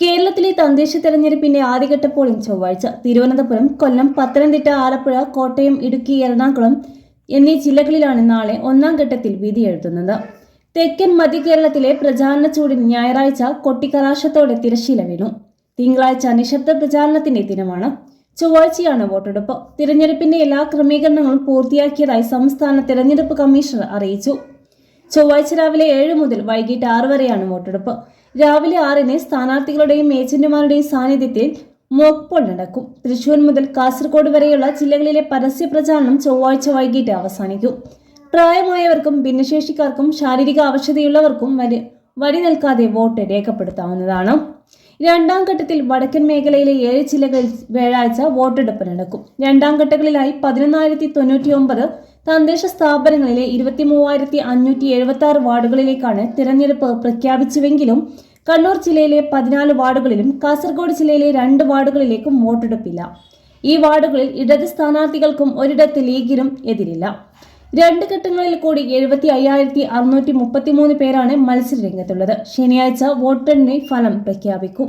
കേരളത്തിലെ തദ്ദേശ തെരഞ്ഞെടുപ്പിന്റെ ആദ്യഘട്ട പോളിംഗ് ചൊവ്വാഴ്ച. തിരുവനന്തപുരം കൊല്ലം പത്തനംതിട്ട ആലപ്പുഴ കോട്ടയം ഇടുക്കി എറണാകുളം എന്നീ ജില്ലകളിലാണ് നാളെ ഒന്നാം ഘട്ടത്തിൽ വിധിയെഴുതുന്നത് തെക്കൻ മധ്യ കേരളത്തിലെ പ്രചാരണ ചൂടിന് ഞായറാഴ്ച കൊട്ടിക്കലാശത്തോടെ തിരശ്ശീല വീണു. തിങ്കളാഴ്ച നിശബ്ദ പ്രചാരണത്തിന്റെ ദിനമാണ്. ചൊവ്വാഴ്ചയാണ് വോട്ടെടുപ്പ്. തിരഞ്ഞെടുപ്പിന്റെ എല്ലാ ക്രമീകരണങ്ങളും പൂർത്തിയാക്കിയതായി സംസ്ഥാന തിരഞ്ഞെടുപ്പ് കമ്മീഷണർ അറിയിച്ചു. ചൊവ്വാഴ്ച രാവിലെ ഏഴ് മുതൽ വൈകിട്ട് ആറ് വരെയാണ് വോട്ടെടുപ്പ്. രാവിലെ ആറിന് സ്ഥാനാർത്ഥികളുടെയും ഏജന്റുമാരുടെയും സാന്നിധ്യത്തിൽ മോക്ക് പോൾ നടക്കും. തൃശൂർ മുതൽ കാസർഗോഡ് വരെയുള്ള ജില്ലകളിലെ പരസ്യ പ്രചാരണം ചൊവ്വാഴ്ച വൈകിട്ട് അവസാനിക്കും. പ്രായമായവർക്കും ഭിന്നശേഷിക്കാർക്കും ശാരീരിക അവശതയുള്ളവർക്കും വരി വഴി നിൽക്കാതെ വോട്ട് രേഖപ്പെടുത്താവുന്നതാണ്. രണ്ടാം ഘട്ടത്തിൽ വടക്കൻ മേഖലയിലെ ഏഴ് ജില്ലകളിൽ വ്യാഴാഴ്ച വോട്ടെടുപ്പ് നടക്കും. രണ്ടാം ഘട്ടങ്ങളിലായി പതിനൊന്നായിരത്തി തൊണ്ണൂറ്റി ഒമ്പത് തദ്ദേശ സ്ഥാപനങ്ങളിലെ ഇരുപത്തി മൂവായിരത്തി അഞ്ഞൂറ്റി എഴുപത്തി ആറ് വാർഡുകളിലേക്കാണ് തിരഞ്ഞെടുപ്പ് പ്രഖ്യാപിച്ചുവെങ്കിലും കണ്ണൂർ ജില്ലയിലെ പതിനാല് വാർഡുകളിലും കാസർഗോഡ് ജില്ലയിലെ രണ്ട് വാർഡുകളിലേക്കും വോട്ടെടുപ്പില്ല. ഈ വാർഡുകളിൽ ഇടത് സ്ഥാനാർത്ഥികൾക്കും ഒരിടത്ത് ലീഗിനും എതിരില്ല. രണ്ട് ഘട്ടങ്ങളിൽ കൂടി എഴുപത്തി അയ്യായിരത്തി അറുന്നൂറ്റി മുപ്പത്തി മൂന്ന് പേരാണ് മത്സര രംഗത്തുള്ളത് ശനിയാഴ്ച വോട്ടെണ്ണി ഫലം പ്രഖ്യാപിക്കും.